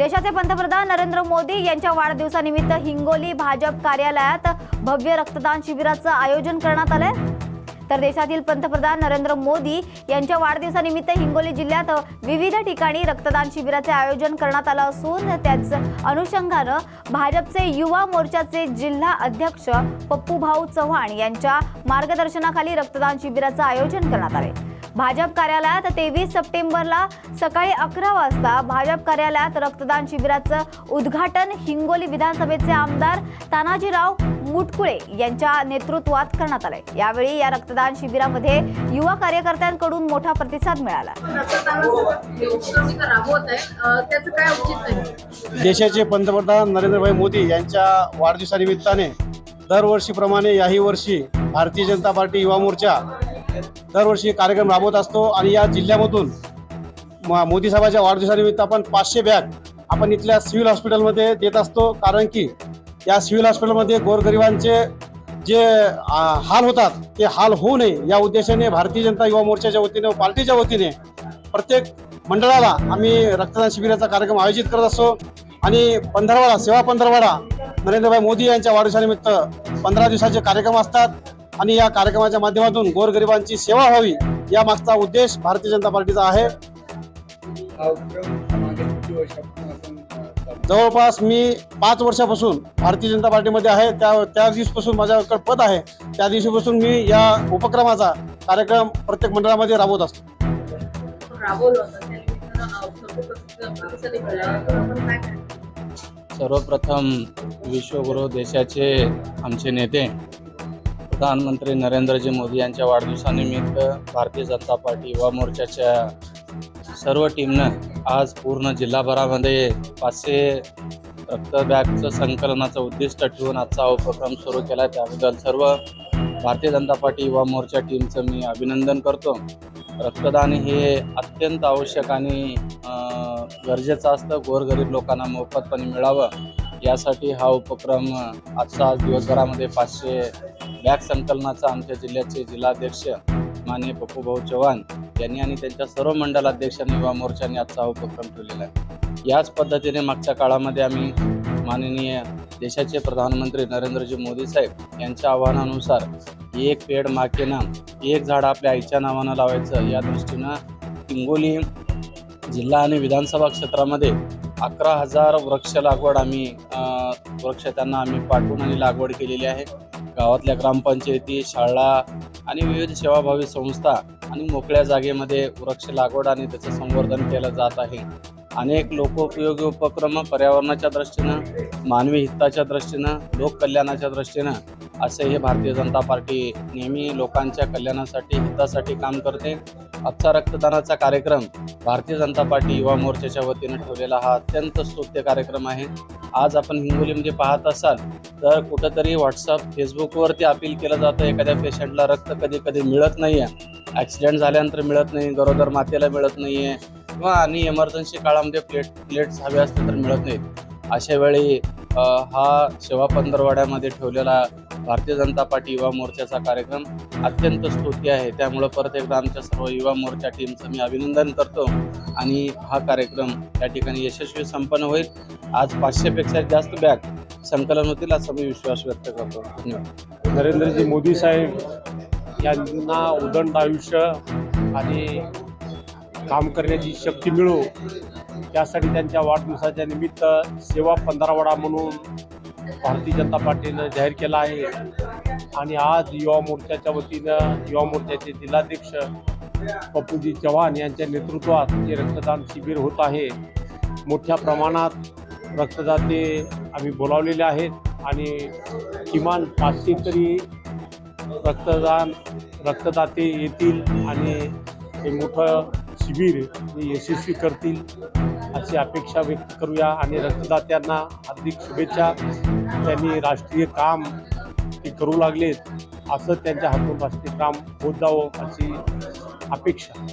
देशाचे पंतप्रधान नरेंद्र मोदी यांच्या वाढदिवसानिमित्त हिंगोली भाजप कार्यालयात भव्य रक्तदान शिबिराचं आयोजन करण्यात आलंय. तर देशातील पंतप्रधान नरेंद्र मोदी यांच्या वाढदिवसानिमित्त हिंगोली जिल्ह्यात विविध ठिकाणी रक्तदान शिबिराचे आयोजन करण्यात आलं असून त्याच अनुषंगानं भाजपचे युवा मोर्चाचे जिल्हा अध्यक्ष पप्पू भाऊ चव्हाण यांच्या मार्गदर्शनाखाली रक्तदान शिबिराचं आयोजन करण्यात आले भाजप कार्यालयात तेवीस सप्टेंबरला सकाळी अकरा वाजता भाजप कार्यालयात रक्तदान शिबिराचं उद्घाटन हिंगोली विधानसभेचे आमदार तानाजीराव मुटकुळे यांच्या नेतृत्वात करण्यात आले यावेळी या रक्तदान शिबिरामध्ये युवा कार्यकर्त्यांकडून मोठा प्रतिसाद मिळाला. देशाचे पंतप्रधान नरेंद्रभाई मोदी यांच्या वाढदिवसानिमित्ताने दरवर्षीप्रमाणे याही वर्षी भारतीय जनता पार्टी युवा मोर्चा दरवर्षी कार्यक्रम राबवत असतो आणि या जिल्ह्यामधून म- मोदी साहेबांच्या वाढदिवसानिमित्त आपण पाचशे बॅग आपण इथल्या सिव्हिल हॉस्पिटलमध्ये देत असतो. कारण की या सिव्हिल हॉस्पिटलमध्ये गोरगरिबांचे जे हाल होतात ते हाल होऊ नये या उद्देशाने भारतीय जनता युवा मोर्चाच्या वतीने व पार्टीच्या वतीने प्रत्येक मंडळाला आम्ही रक्तदान शिबिराचा कार्यक्रम आयोजित करत असतो. आणि पंधरवाडा सेवा पंधरवाडा नरेंद्रभाई मोदी यांच्या वाढदिवसानिमित्त पंधरा दिवसाचे कार्यक्रम असतात. आणि या कार्यक्रमाच्या माध्यमातून गोरगरिबांची सेवा व्हावी या मागचा उद्देश भारतीय जनता पार्टीचा आहे. जवळपास मी पाच वर्षापासून भारतीय जनता पार्टीमध्ये आहे. त्या त्या दिवशीपासून माझ्याकडे पद आहे. त्या दिवशीपासून मी या उपक्रमाचा कार्यक्रम प्रत्येक मंडळामध्ये राबवत असतो. सर्वप्रथम विश्वगुरु देशाचे आमचे नेते प्रधानमंत्री नरेंद्रजी मोदी यांच्या वाढदिवसानिमित्त भारतीय जनता पार्टी युवा मोर्चाच्या सर्व टीमनं आज पूर्ण जिल्हाभरामध्ये पाचशे रक्त बॅगचं संकलनाचं उद्दिष्ट ठेवून आजचा उपक्रम सुरू केला त्याबद्दल सर्व भारतीय जनता पार्टी युवा मोर्चा टीमचं मी अभिनंदन करतो. रक्तदान हे अत्यंत आवश्यक आणि गरजेचं असतं. गोरगरीब लोकांना मोफतपणे मिळावं. यासाठी हा उपक्रम आजचा आज दिवसभरामध्ये पाचशे बॅग संकलनाचा आमच्या जिल्ह्याचे जिल्हाध्यक्ष माने पप्पूभाऊ चव्हाण यांनी आणि त्यांच्या सर्व मंडलाध्यक्षांनी युवा मोर्चाने आजचा हा उपक्रम ठेवलेला आहे. याच पद्धतीने मागच्या काळामध्ये आम्ही माननीय देशाचे प्रधानमंत्री नरेंद्रजी मोदी साहेब यांच्या आव्हानानुसार एक पेड माकेनं नाम एक झाड आपल्या आईच्या नावानं लावायचं या दृष्टीनं हिंगोली जिल्हा आणि विधानसभा क्षेत्रामध्ये अकरा हजार वृक्ष लागवड आम्ही वृक्ष त्यांना आम्ही पाठवून आणि लागवड केलेली आहे. गावातल्या ग्रामपंचायती शाळा आणि विविध सेवाभावी संस्था आणि मोकळ्या जागेमध्ये वृक्ष लागवड आणि त्याचं संवर्धन केलं जात आहे. अनेक लोकोपयोगी उपक्रम पर्यावरणाच्या दृष्टीनं मानवी हिताच्या दृष्टीनं लोककल्याणाच्या दृष्टीनं असे हे भारतीय जनता पार्टी नेहमी लोकांच्या कल्याणासाठी हितासाठी काम करते. आजचा रक्तदानाचा कार्यक्रम भारतीय जनता पार्टी युवा मोर्चाच्या वतीनं ठेवलेला हा अत्यंत स्तुत्य कार्यक्रम आहे. आज आपण हिंगोलीमध्ये पाहत असाल तर कुठंतरी व्हॉट्सअप फेसबुकवरती अपील केलं जातं एखाद्या पेशंटला रक्त कधी कधी मिळत नाही आहे ॲक्सिडेंट झाल्यानंतर मिळत नाही गरोदर मातेला मिळत नाही आहे किंवा आणि इमर्जन्सी काळामध्ये प्लेट प्लेट्स हवे असते तर मिळत नाहीत. अशा वेळी हा सेवा पंधरवाड्यामध्ये ठेवलेला भारतीय जनता पार्टी युवा मोर्चाचा कार्यक्रम अत्यंत स्तुती आहे. त्यामुळं परत एकदा आमच्या सर्व युवा मोर्चा टीमचं मी अभिनंदन करतो आणि हा कार्यक्रम त्या ठिकाणी यशस्वी संपन्न होईल. आज पाचशेपेक्षा जास्त बॅग संकलन होतील असा मी विश्वास व्यक्त करतो. धन्यवाद. नरेंद्रजी मोदी साहेब यांना उदंड आयुष्य आणि काम करण्याची शक्ती मिळो त्यासाठी त्यांच्या वाढदिवसाच्या निमित्त सेवा पंधरावडा म्हणून भारतीय जनता पार्टीनं जाहीर केला आहे. आणि आज युवा मोर्चाच्या वतीनं युवा मोर्चाचे जिल्हाध्यक्ष पप्पूजी चव्हाण यांच्या नेतृत्वात जे रक्तदान शिबिर होत आहे मोठ्या प्रमाणात रक्तदाते आम्ही बोलावलेले आहेत आणि किमान पाचशे तरी रक्तदान रक्तदाते येतील आणि हे मोठं शिबिर हे यशस्वी करतील. अशी अपेक्षा व्यक्त करूया आणि रक्तदात्यांना हार्दिक शुभेच्छा. त्यांनी राष्ट्रीय काम ते करू लागलेत. असं त्यांच्या हातून राष्ट्रीय काम होत जावं अशी अपेक्षा.